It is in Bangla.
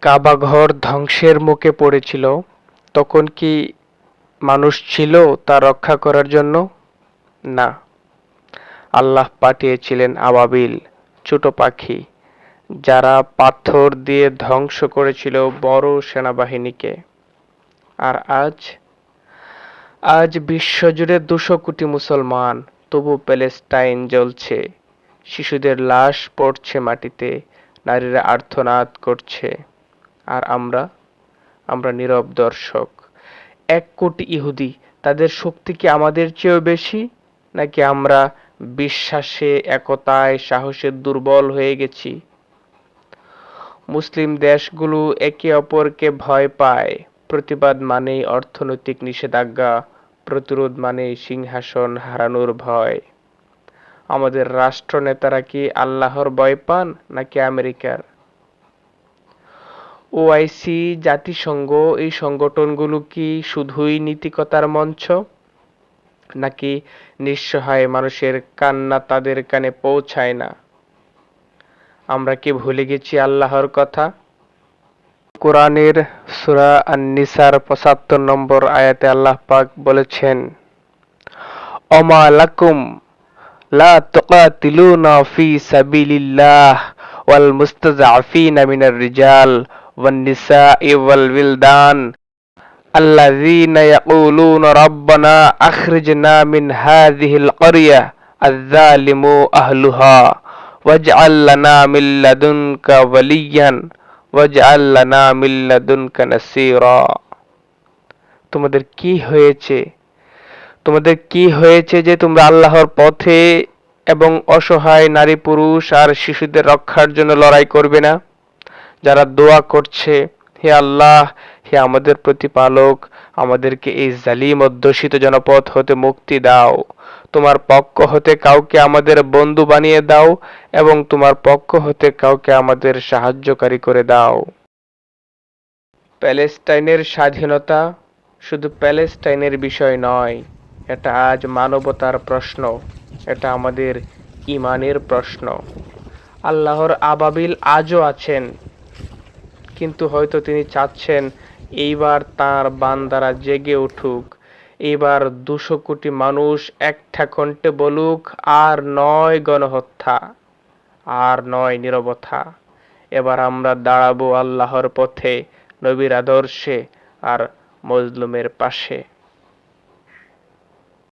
কাবাঘর ধ্বংসের মুখে পড়েছিল। তখন কি মানুষ ছিল তা রক্ষা করার জন্য? না। আল্লাহ পাঠিয়েছিলেন আবাবিল, ছোট পাখি, যারা পাথর দিয়ে ধ্বংস করেছিল বড় সেনাবাহিনীকে। আর আজ? আজ বিশ্বজুড়ে দুশো কোটি মুসলমান, তবু প্যালেস্টাইন জ্বলছে। শিশুদের লাশ পড়ছে মাটিতে নারীরা আর্তনাদ করছে। আর আমরা আমরা নীরব দর্শক। এক কোটি ইহুদি, তাদের শক্তি কি আমাদের চেয়েও বেশি? নাকি আমরা বিশ্বাসে, একতায়, সাহসে দুর্বল হয়ে গেছি? মুসলিম দেশগুলো একে অপরকে ভয় পায়। প্রতিবাদ মানেই অর্থনৈতিক নিষেধাজ্ঞা, প্রতিরোধ মানেই সিংহাসন হারানোর ভয়। আমাদের রাষ্ট্রনেতারা কি আল্লাহর ভয় পান নাকি আমেরিকার? ওআইসি, জাতিসংঘ, এই সংগঠনগুলো কি শুধুই নীতিকতার মঞ্চ? নাকি নিঃসহায় মানুষের কান্না তাদের কানে পৌঁছায় না? আমরা কি ভুলে গেছি আল্লাহর কথা? কোরআনের সূরা আন-নিসার 75 নম্বর আয়াতে আল্লাহ পাক বলেছেন, অমা লাকুম লা তুকাতিলুনা ফি সাবিলিল্লাহ ওয়াল মুস্তাযআফিনা মিনার রিজাল ওয়ান নিসাই ওয়াল উইলদান الذين يقولون ربنا أخرجنا من هذه القرية الظالم أهلها واجعل لنا من لدنك وليا واجعل لنا من لدنك نصيرا তোমাদের কি হয়েছে তোমাদের কি হয়েছে যে তোমরা আল্লাহর পথে এবং অসহায় নারী পুরুষ আর শিশুদের রক্ষার জন্য লড়াই করবে না? যারা দোয়া করছে, হে আল্লাহ, হে আমাদের প্রতিপালক, আমাদেরকে এই জালিম অধ্যুষিত জনপদ হতে মুক্তি দাও। তোমার পক্ষ হতে কাউকে আমাদের বন্ধু বানিয়ে দাও এবং তোমার পক্ষ হতে কাউকে আমাদের সাহায্যকারী করে দাও। প্যালেস্টাইনের স্বাধীনতা শুধু প্যালেস্টাইনের বিষয় নয় এটা আজ মানবতার প্রশ্ন। এটা আমাদের ইমানের প্রশ্ন। আল্লাহর আবাবিল আজও আছেন। কিন্তু হয়তো তিনি চাচ্ছেন, এইবার তার বান্দারা জেগে উঠুক। এবার দুশো কোটি মানুষ একটা কণ্ঠে বলুক, আর নয় গণহত্যা, আর নয় নীরবতা। এবার আমরা দাঁড়াবো আল্লাহর পথে, নবীর আদর্শে, আর মজলুমের পাশে।